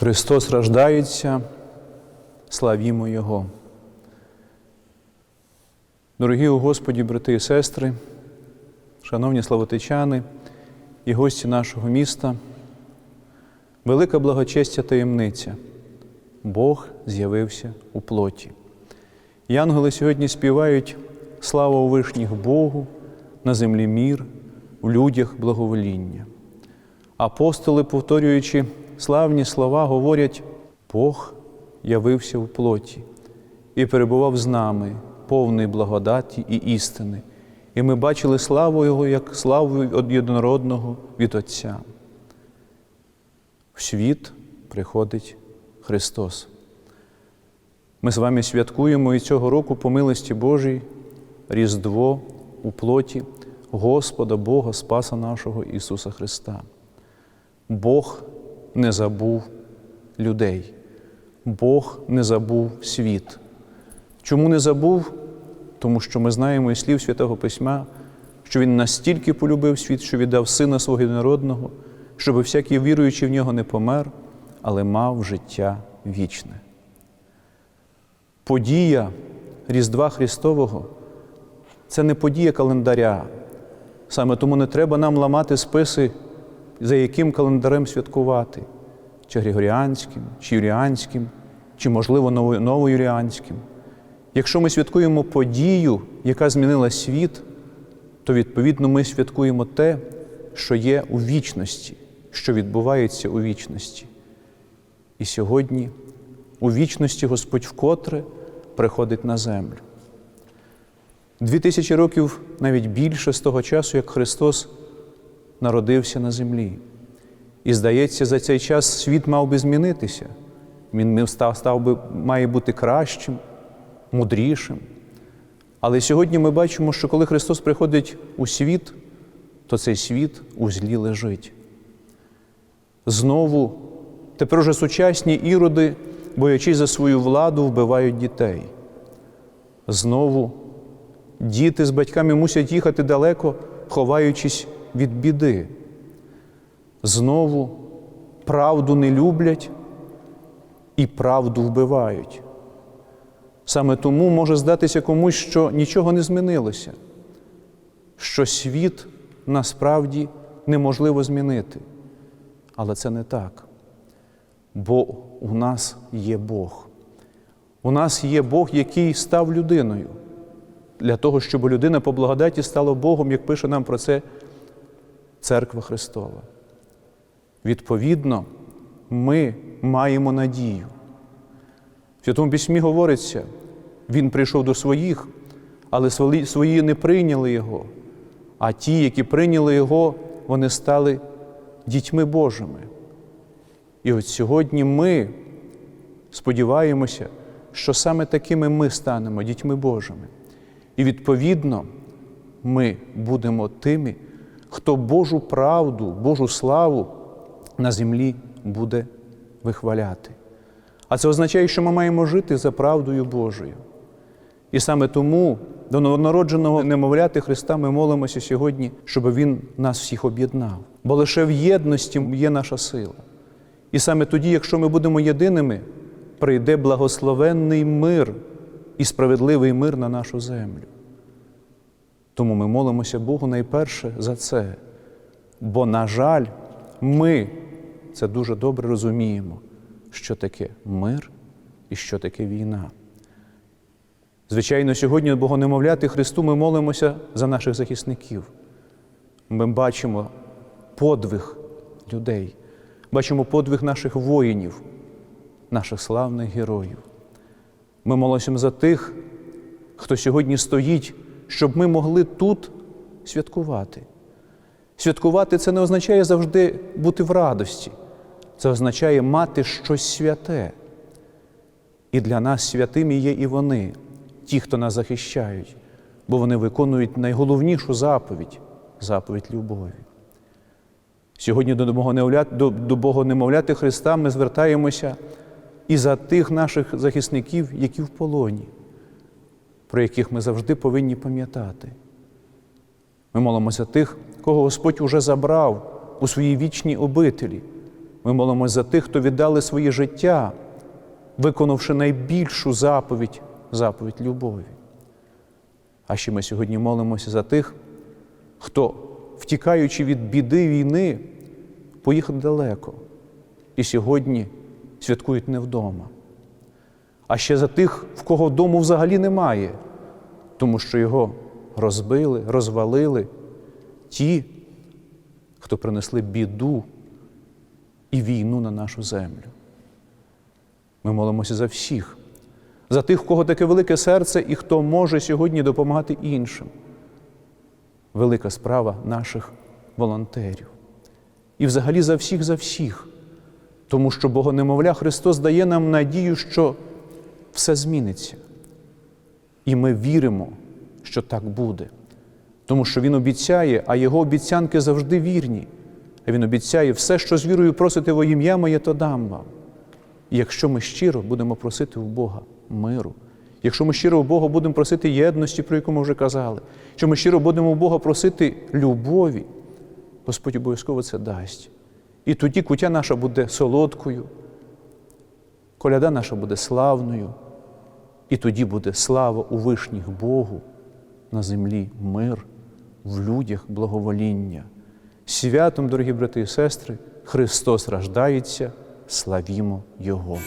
Христос рождається, славімо Його. Дорогі у Господі, брати і сестри, шановні славотичани і гості нашого міста, велика благочестя таємниця. Бог з'явився у плоті. І ангели сьогодні співають слава у вишніх Богу, на землі мір, в людях благовоління. Апостоли, повторюючи славні слова, говорять, Бог явився в плоті і перебував з нами, повний благодаті і істини. І ми бачили славу Його як славу від єдинородного від Отця. В світ приходить Христос. Ми з вами святкуємо і цього року по милості Божій Різдво у плоті Господа Бога, Спаса нашого Ісуса Христа. Бог не забув людей, Бог не забув світ. Чому не забув? Тому що ми знаємо із слів Святого Письма, що Він настільки полюбив світ, що віддав Сина свого єдинородного, щоб всякий віруючий в нього не помер, але мав життя вічне. Подія Різдва Христового це не подія календаря. Саме тому не треба нам ламати списи, за яким календарем святкувати, чи Григоріанським, чи Юріанським, чи, можливо, новоюріанським. Якщо ми святкуємо подію, яка змінила світ, то відповідно ми святкуємо те, що є у вічності, що відбувається у вічності. І сьогодні у вічності Господь вкотре приходить на землю. Дві тисячі років навіть більше з того часу, як Христос народився на землі. І здається, за цей час світ мав би змінитися. Він став, став би, має бути кращим, мудрішим. Але сьогодні ми бачимо, що коли Христос приходить у світ, то цей світ у злі лежить. Знову тепер уже сучасні іроди, боячись за свою владу, вбивають дітей. Знову діти з батьками мусять їхати далеко, ховаючись від біди. Знову правду не люблять і правду вбивають. Саме тому може здатися комусь, що нічого не змінилося, що світ насправді неможливо змінити. Але це не так. Бо у нас є Бог. У нас є Бог, який став людиною, для того, щоб людина по благодаті стала Богом, як пише нам про це Церква Христова. Відповідно, ми маємо надію. В Святому Письмі говориться, Він прийшов до своїх, але свої не прийняли Його. А ті, які прийняли Його, вони стали дітьми Божими. І от сьогодні ми сподіваємося, що саме такими ми станемо дітьми Божими. І відповідно ми будемо тими, хто Божу правду, Божу славу на землі буде вихваляти. А це означає, що ми маємо жити за правдою Божою. І саме тому до новонародженого немовляти Христа ми молимося сьогодні, щоб Він нас всіх об'єднав. Бо лише в єдності є наша сила. І саме тоді, якщо ми будемо єдиними, прийде благословенний мир і справедливий мир на нашу землю. Тому ми молимося Богу найперше за це. Бо, на жаль, ми це дуже добре розуміємо, що таке мир і що таке війна. Звичайно, сьогодні Богонемовляти Христу ми молимося за наших захисників. Ми бачимо подвиг людей, бачимо подвиг наших воїнів, наших славних героїв. Ми молимося за тих, хто сьогодні стоїть, щоб ми могли тут святкувати. Святкувати це не означає завжди бути в радості, це означає мати щось святе. І для нас святими є і вони, ті, хто нас захищають, бо вони виконують найголовнішу заповідь заповідь любові. Сьогодні до до Богонемовляти Христа ми звертаємося і за тих наших захисників, які в полоні, про яких ми завжди повинні пам'ятати. Ми молимося тих, кого Господь уже забрав у своїй вічній обителі, Ми молимось за тих, хто віддали своє життя, виконавши найбільшу заповідь заповідь любові. А ще ми сьогодні молимося за тих, хто, втікаючи від біди війни, поїхав далеко і сьогодні святкують не вдома. А ще за тих, в кого дому взагалі немає, тому що його розбили, розвалили ті, хто принесли біду і війну на нашу землю. Ми молимося за всіх, за тих, в кого таке велике серце і хто може сьогодні допомагати іншим. Велика справа наших волонтерів. І взагалі за всіх, за всіх. Тому що Богонемовля Христос дає нам надію, що все зміниться. І ми віримо, що так буде. Тому що Він обіцяє, а Його обіцянки завжди вірні. А Він обіцяє все, що з вірою просите во ім'я моє, то дам вам. І якщо ми щиро будемо просити у Бога миру, якщо ми щиро у Бога будемо просити єдності, про яку ми вже казали, якщо ми щиро будемо у Бога просити любові, Господь обов'язково це дасть. І тоді куття наша буде солодкою, коляда наша буде славною, і тоді буде слава у вишніх Богу, на землі мир, в людях благовоління. Святом, дорогі брати і сестри, Христос рождається, славімо Його.